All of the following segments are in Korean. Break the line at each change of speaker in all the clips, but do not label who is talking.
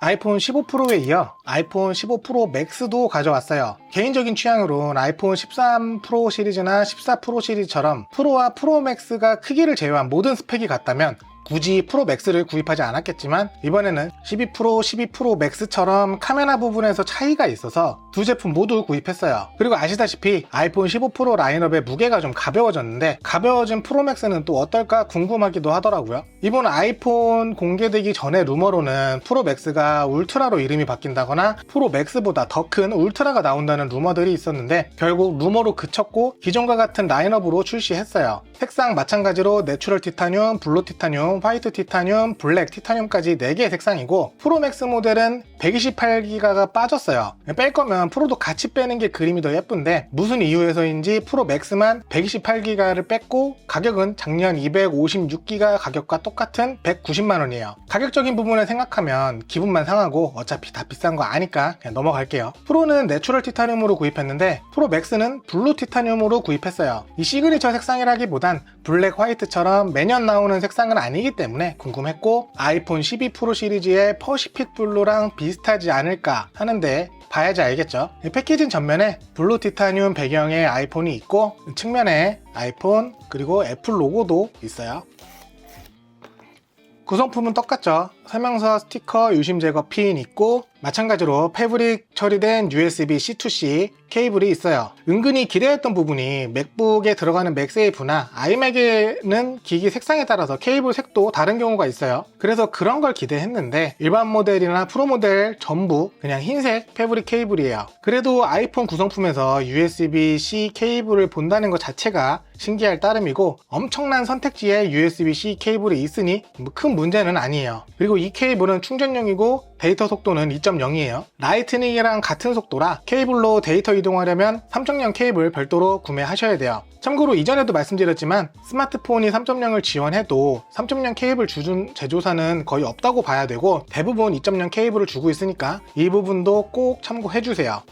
아이폰 15 프로에 이어 아이폰 15 프로 맥스도 가져왔어요. 개인적인 취향으론 아이폰 13 프로 시리즈나 14 프로 시리즈처럼 프로와 프로 맥스가 크기를 제외한 모든 스펙이 같다면 굳이 프로 맥스를 구입하지 않았겠지만 이번에는 12 프로, 12 프로 맥스처럼 카메라 부분에서 차이가 있어서 두 제품 모두 구입했어요. 그리고 아시다시피 아이폰 15 프로 라인업의 무게가 좀 가벼워졌는데 가벼워진 프로 맥스는 또 어떨까 궁금하기도 하더라고요. 이번 아이폰 공개되기 전에 루머로는 프로 맥스가 울트라로 이름이 바뀐다거나 프로 맥스보다 더 큰 울트라가 나온다는 루머들이 있었는데 결국 루머로 그쳤고 기존과 같은 라인업으로 출시했어요. 색상 마찬가지로 내추럴 티타늄, 블루 티타늄, 화이트 티타늄, 블랙 티타늄까지 4개의 색상이고 프로맥스 모델은 128기가가 빠졌어요. 뺄 거면 프로도 같이 빼는 게 그림이 더 예쁜데 무슨 이유에서인지 프로 맥스만 128기가를 뺐고 가격은 작년 256기가 가격과 똑같은 190만 원이에요. 가격적인 부분을 생각하면 기분만 상하고 어차피 다 비싼 거 아니까 그냥 넘어갈게요. 프로는 내추럴 티타늄으로 구입했는데 프로 맥스는 블루 티타늄으로 구입했어요. 이 시그니처 색상이라기보단 블랙 화이트처럼 매년 나오는 색상은 아니기 때문에 궁금했고 아이폰 12 프로 시리즈의 퍼시픽 블루랑 비슷하지 않을까 하는데 봐야지 알겠죠. 이 패키징 전면에 블루 티타늄 배경의 아이폰이 있고 측면에 아이폰 그리고 애플 로고도 있어요. 구성품은 똑같죠. 설명서, 스티커, 유심 제거 핀 있고 마찬가지로 패브릭 처리된 USB C2C 케이블이 있어요. 은근히 기대했던 부분이 맥북에 들어가는 맥세이프나 아이맥에는 기기 색상에 따라서 케이블 색도 다른 경우가 있어요. 그래서 그런 걸 기대했는데 일반 모델이나 프로 모델 전부 그냥 흰색 패브릭 케이블이에요. 그래도 아이폰 구성품에서 USB-C 케이블을 본다는 것 자체가 신기할 따름이고 엄청난 선택지에 USB-C 케이블이 있으니 뭐 큰 문제는 아니에요. 그리고 이 케이블은 충전용이고 데이터 속도는 2.0이에요. 라이트닝이랑 같은 속도라 케이블로 데이터 이동하려면 3.0 케이블 별도로 구매하셔야 돼요. 참고로 이전에도 말씀드렸지만 스마트폰이 3.0을 지원해도 3.0 케이블 주준 제조사는 거의 없다고 봐야 되고 대부분 2.0 케이블을 주고 있으니까 이 부분도 꼭 참고해주세요.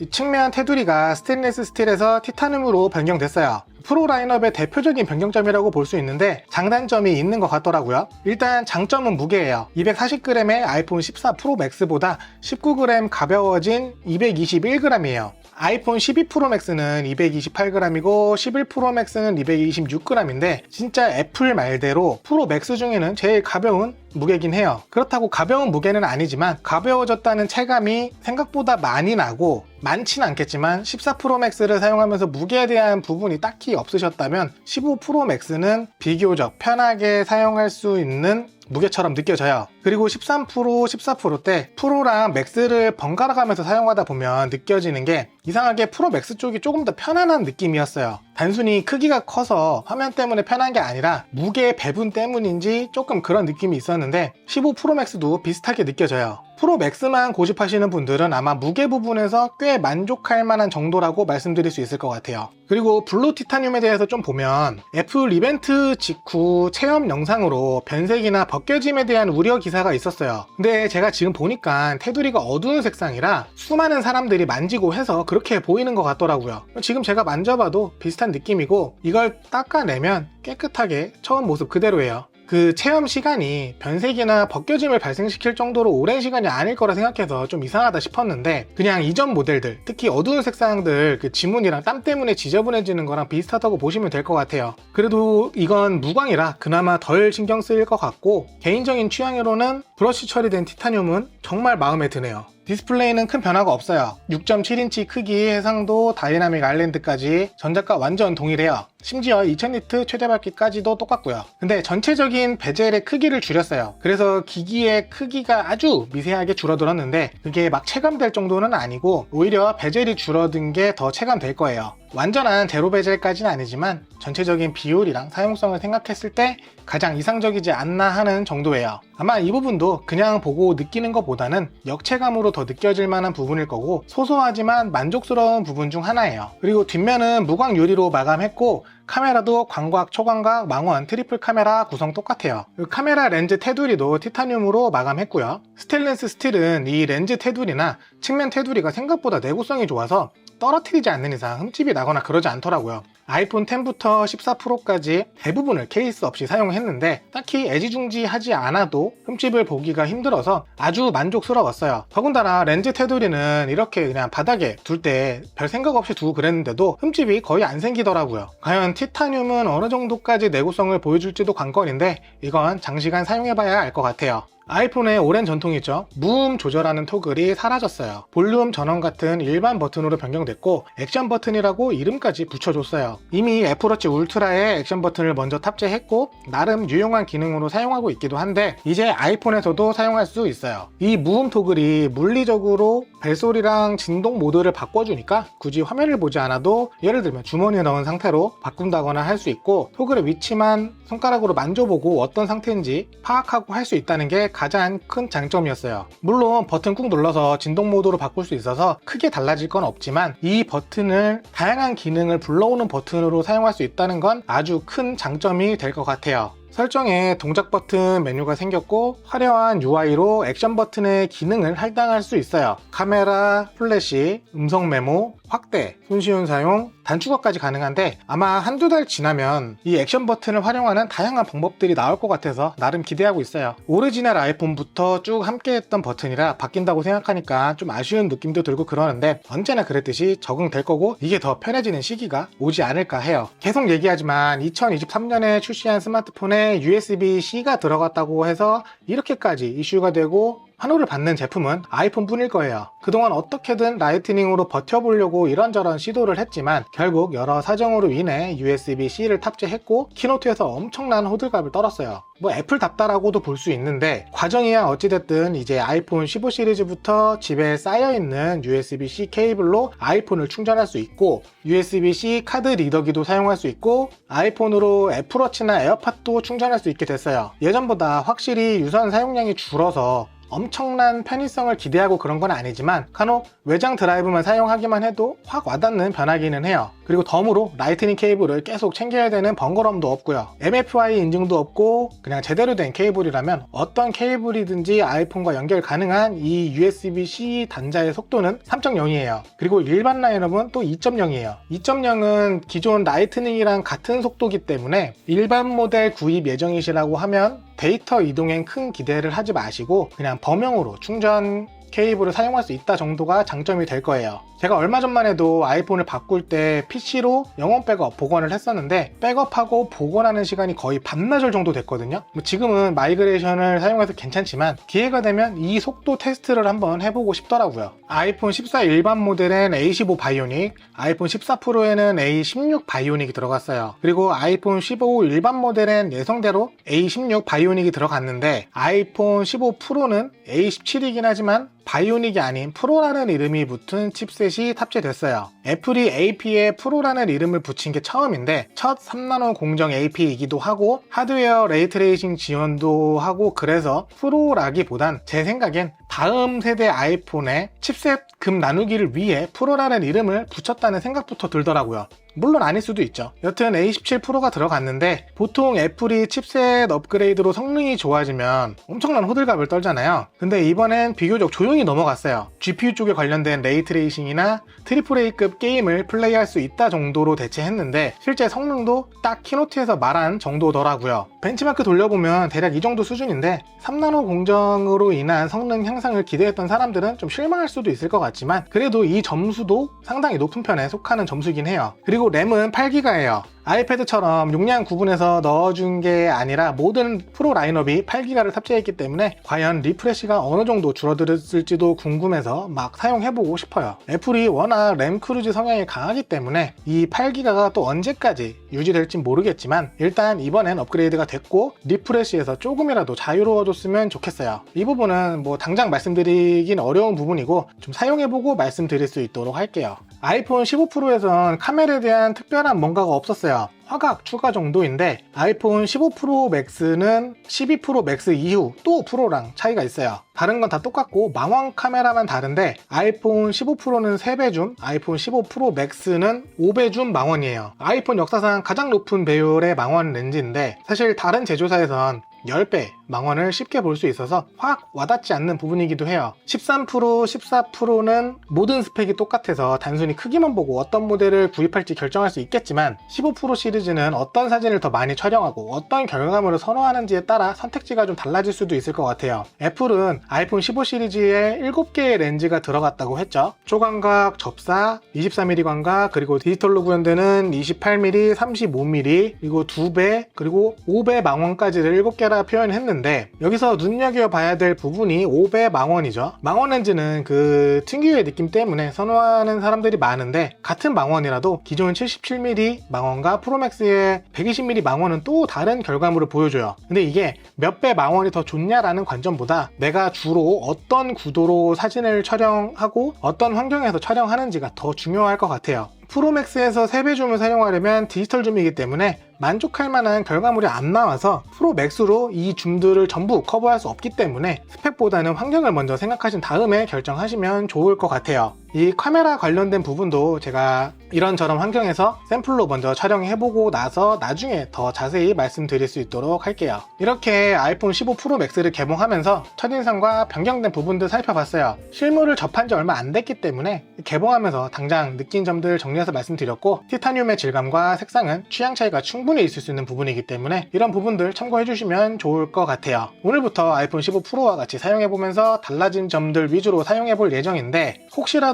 이 측면 테두리가 스테인리스 스틸에서 티타늄으로 변경됐어요. 프로 라인업의 대표적인 변경점이라고 볼 수 있는데 장단점이 있는 것 같더라고요. 일단 장점은 무게예요. 240g의 아이폰 14 프로 맥스보다 19g 가벼워진 221g이에요. 아이폰 12 프로 맥스는 228g이고 11 프로 맥스는 226g인데 진짜 애플 말대로 프로 맥스 중에는 제일 가벼운 무게긴 해요. 그렇다고 가벼운 무게는 아니지만 가벼워졌다는 체감이 생각보다 많이 나고 많진 않겠지만 14 프로 맥스를 사용하면서 무게에 대한 부분이 딱히 없으셨다면 15 프로 맥스는 비교적 편하게 사용할 수 있는 무게처럼 느껴져요. 그리고 13 프로, 14 프로 때 프로랑 맥스를 번갈아 가면서 사용하다 보면 느껴지는 게 이상하게 프로 맥스 쪽이 조금 더 편안한 느낌이었어요. 단순히 크기가 커서 화면 때문에 편한 게 아니라 무게 배분 때문인지 조금 그런 느낌이 있었는데 15 프로 맥스도 비슷하게 느껴져요. 프로 맥스만 고집하시는 분들은 아마 무게 부분에서 꽤 만족할 만한 정도라고 말씀드릴 수 있을 것 같아요. 그리고 블루 티타늄에 대해서 좀 보면 애플 이벤트 직후 체험 영상으로 변색이나 벗겨짐에 대한 우려 기사가 있었어요. 근데 제가 지금 보니까 테두리가 어두운 색상이라 수많은 사람들이 만지고 해서 그렇게 보이는 것 같더라고요. 지금 제가 만져봐도 비슷한 느낌이고 이걸 닦아내면 깨끗하게 처음 모습 그대로예요. 그 체험 시간이 변색이나 벗겨짐을 발생시킬 정도로 오랜 시간이 아닐 거라 생각해서 좀 이상하다 싶었는데 그냥 이전 모델들 특히 어두운 색상들 그 지문이랑 땀 때문에 지저분해지는 거랑 비슷하다고 보시면 될 것 같아요 그래도 이건 무광이라 그나마 덜 신경 쓰일 것 같고 개인적인 취향으로는 브러쉬 처리된 티타늄은 정말 마음에 드네요 디스플레이는 큰 변화가 없어요. 6.7인치 크기 해상도 다이나믹 아일랜드까지 전작과 완전 동일해요. 심지어 2000니트 최대 밝기까지도 똑같고요. 근데 전체적인 베젤의 크기를 줄였어요. 그래서 기기의 크기가 아주 미세하게 줄어들었는데 그게 막 체감될 정도는 아니고 오히려 베젤이 줄어든 게 더 체감될 거예요. 완전한 제로 베젤까지는 아니지만 전체적인 비율이랑 사용성을 생각했을 때 가장 이상적이지 않나 하는 정도예요. 아마 이 부분도 그냥 보고 느끼는 것보다는 역체감으로 더 느껴질 만한 부분일 거고 소소하지만 만족스러운 부분 중 하나예요. 그리고 뒷면은 무광 유리로 마감했고 카메라도 광각, 초광각, 망원, 트리플 카메라 구성 똑같아요. 그 카메라 렌즈 테두리도 티타늄으로 마감했고요. 스테인리스 스틸은 이 렌즈 테두리나 측면 테두리가 생각보다 내구성이 좋아서 떨어뜨리지 않는 이상 흠집이 나거나 그러지 않더라고요. 아이폰 10부터 14 프로까지 대부분을 케이스 없이 사용했는데 딱히 애지중지하지 않아도 흠집을 보기가 힘들어서 아주 만족스러웠어요. 더군다나 렌즈 테두리는 이렇게 그냥 바닥에 둘 때 별 생각 없이 두고 그랬는데도 흠집이 거의 안 생기더라고요. 과연 티타늄은 어느 정도까지 내구성을 보여줄지도 관건인데 이건 장시간 사용해봐야 알 것 같아요. 아이폰의 오랜 전통이 있죠. 무음 조절하는 토글이 사라졌어요. 볼륨 전원 같은 일반 버튼으로 변경됐고 액션 버튼이라고 이름까지 붙여줬어요. 이미 애플워치 울트라에 액션 버튼을 먼저 탑재했고 나름 유용한 기능으로 사용하고 있기도 한데 이제 아이폰에서도 사용할 수 있어요. 이 무음 토글이 물리적으로 벨소리랑 진동 모드를 바꿔주니까 굳이 화면을 보지 않아도 예를 들면 주머니에 넣은 상태로 바꾼다거나 할 수 있고 토글의 위치만 손가락으로 만져보고 어떤 상태인지 파악하고 할 수 있다는 게 가장 큰 장점이었어요. 물론 버튼 꾹 눌러서 진동 모드로 바꿀 수 있어서 크게 달라질 건 없지만 이 버튼을 다양한 기능을 불러오는 버튼으로 사용할 수 있다는 건 아주 큰 장점이 될 것 같아요. 설정에 동작 버튼 메뉴가 생겼고 화려한 UI로 액션 버튼의 기능을 할당할 수 있어요. 카메라, 플래시, 음성 메모, 확대, 손쉬운 사용, 단축어까지 가능한데 아마 한두 달 지나면 이 액션 버튼을 활용하는 다양한 방법들이 나올 것 같아서 나름 기대하고 있어요. 오리지널 아이폰부터 쭉 함께 했던 버튼이라 바뀐다고 생각하니까 좀 아쉬운 느낌도 들고 그러는데 언제나 그랬듯이 적응될 거고 이게 더 편해지는 시기가 오지 않을까 해요. 계속 얘기하지만 2023년에 출시한 스마트폰에 USB-C가 들어갔다고 해서 이렇게까지 이슈가 되고 환호를 받는 제품은 아이폰 뿐일 거예요. 그동안 어떻게든 라이트닝으로 버텨보려고 이런저런 시도를 했지만 결국 여러 사정으로 인해 USB-C를 탑재했고 키노트에서 엄청난 호들갑을 떨었어요. 뭐 애플답다라고도 볼 수 있는데 과정이야 어찌됐든 이제 아이폰 15 시리즈부터 집에 쌓여있는 USB-C 케이블로 아이폰을 충전할 수 있고 USB-C 카드 리더기도 사용할 수 있고 아이폰으로 애플워치나 에어팟도 충전할 수 있게 됐어요. 예전보다 확실히 유선 사용량이 줄어서 엄청난 편의성을 기대하고 그런 건 아니지만 간혹 외장 드라이브만 사용하기만 해도 확 와닿는 변화기는 해요. 그리고 덤으로 라이트닝 케이블을 계속 챙겨야 되는 번거로움도 없고요. MFI 인증도 없고 그냥 제대로 된 케이블이라면 어떤 케이블이든지 아이폰과 연결 가능한 이 USB-C 단자의 속도는 3.0이에요. 그리고 일반 라인업은 또 2.0이에요. 2.0은 기존 라이트닝이랑 같은 속도기 때문에 일반 모델 구입 예정이시라고 하면 데이터 이동엔 큰 기대를 하지 마시고 그냥 범용으로 충전 케이블을 사용할 수 있다 정도가 장점이 될 거예요. 제가 얼마 전만 해도 아이폰을 바꿀 때 PC로 영원 백업 복원을 했었는데 백업하고 복원하는 시간이 거의 반나절 정도 됐거든요. 뭐 지금은 마이그레이션을 사용해서 괜찮지만 기회가 되면 이 속도 테스트를 한번 해보고 싶더라고요. 아이폰 14 일반 모델엔 A15 바이오닉, 아이폰 14 프로에는 A16 바이오닉이 들어갔어요. 그리고 아이폰 15 일반 모델엔 예상대로 A16 바이오닉이 들어갔는데 아이폰 15 프로는 A17이긴 하지만 바이오닉이 아닌 프로라는 이름이 붙은 칩셋이 탑재됐어요. 애플이 AP에 프로라는 이름을 붙인 게 처음인데 첫 3나노 공정 AP이기도 하고 하드웨어 레이트레이싱 지원도 하고 그래서 프로라기보단 제 생각엔 다음 세대 아이폰에 칩셋 금 나누기를 위해 프로라는 이름을 붙였다는 생각부터 들더라고요. 물론 아닐 수도 있죠. 여튼 A17 프로가 들어갔는데 보통 애플이 칩셋 업그레이드로 성능이 좋아지면 엄청난 호들갑을 떨잖아요. 근데 이번엔 비교적 조용히 넘어갔어요. GPU 쪽에 관련된 레이트레이싱이나 트리플 A급 게임을 플레이할 수 있다 정도로 대체했는데 실제 성능도 딱 키노트에서 말한 정도더라고요. 벤치마크 돌려보면 대략 이 정도 수준인데 3나노 공정으로 인한 성능 향상을 기대했던 사람들은 좀 실망할 수도 있을 것 같지만 그래도 이 점수도 상당히 높은 편에 속하는 점수긴 해요. 그리고 램은 8기가예요. 아이패드처럼 용량 구분해서 넣어준 게 아니라 모든 프로 라인업이 8기가를 탑재했기 때문에 과연 리프레시가 어느 정도 줄어들었을지도 궁금해서 막 사용해보고 싶어요. 애플이 워낙 램 크루즈 성향이 강하기 때문에 이 8기가가 또 언제까지 유지될진 모르겠지만 일단 이번엔 업그레이드가 됐고 리프레시에서 조금이라도 자유로워졌으면 좋겠어요. 이 부분은 뭐 당장 말씀드리긴 어려운 부분이고 좀 사용해보고 말씀드릴 수 있도록 할게요. 아이폰 15 프로에선 카메라에 대한 특별한 뭔가가 없었어요. 화각 추가 정도인데 아이폰 15 프로 맥스는 12 프로 맥스 이후 또 프로랑 차이가 있어요. 다른 건 다 똑같고 망원 카메라만 다른데 아이폰 15 프로는 3배 줌, 아이폰 15 프로 맥스는 5배 줌 망원이에요. 아이폰 역사상 가장 높은 배율의 망원 렌즈인데 사실 다른 제조사에선 10배 망원을 쉽게 볼 수 있어서 확 와닿지 않는 부분이기도 해요. 13%, 14%는 모든 스펙이 똑같아서 단순히 크기만 보고 어떤 모델을 구입할지 결정할 수 있겠지만 15% 시리즈는 어떤 사진을 더 많이 촬영하고 어떤 결과물을 선호하는지에 따라 선택지가 좀 달라질 수도 있을 것 같아요. 애플은 아이폰 15 시리즈에 7개의 렌즈가 들어갔다고 했죠. 초광각, 접사, 24mm 광각, 그리고 디지털로 구현되는 28mm, 35mm, 그리고 2배, 그리고 5배 망원까지를 7개라 표현했는데 여기서 눈여겨봐야 될 부분이 5배 망원이죠. 망원 렌즈는 그 특유의 느낌 때문에 선호하는 사람들이 많은데 같은 망원이라도 기존 77mm 망원과 프로맥스의 120mm 망원은 또 다른 결과물을 보여줘요. 근데 이게 몇 배 망원이 더 좋냐라는 관점보다 내가 주로 어떤 구도로 사진을 촬영하고 어떤 환경에서 촬영하는지가 더 중요할 것 같아요. 프로맥스에서 3배 줌을 사용하려면 디지털 줌이기 때문에 만족할 만한 결과물이 안 나와서 프로맥스로 이 줌들을 전부 커버할 수 없기 때문에 스펙보다는 환경을 먼저 생각하신 다음에 결정하시면 좋을 것 같아요. 이 카메라 관련된 부분도 제가 이런저런 환경에서 샘플로 먼저 촬영해보고 나서 나중에 더 자세히 말씀드릴 수 있도록 할게요. 이렇게 아이폰 15 프로 맥스를 개봉하면서 첫인상과 변경된 부분들 살펴봤어요. 실물을 접한 지 얼마 안 됐기 때문에 개봉하면서 당장 느낀 점들 정리해서 말씀드렸고 티타늄의 질감과 색상은 취향 차이가 충분히 있을 수 있는 부분이기 때문에 이런 부분들 참고해주시면 좋을 것 같아요. 오늘부터 아이폰 15 프로와 같이 사용해보면서 달라진 점들 위주로 사용해볼 예정인데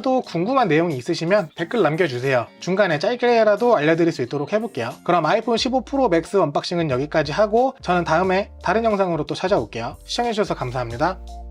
혹시라도 궁금한 내용이 있으시면 댓글 남겨주세요. 중간에 짧게라도 알려드릴 수 있도록 해볼게요. 그럼 아이폰 15 프로 맥스 언박싱은 여기까지 하고 저는 다음에 다른 영상으로 또 찾아올게요. 시청해주셔서 감사합니다.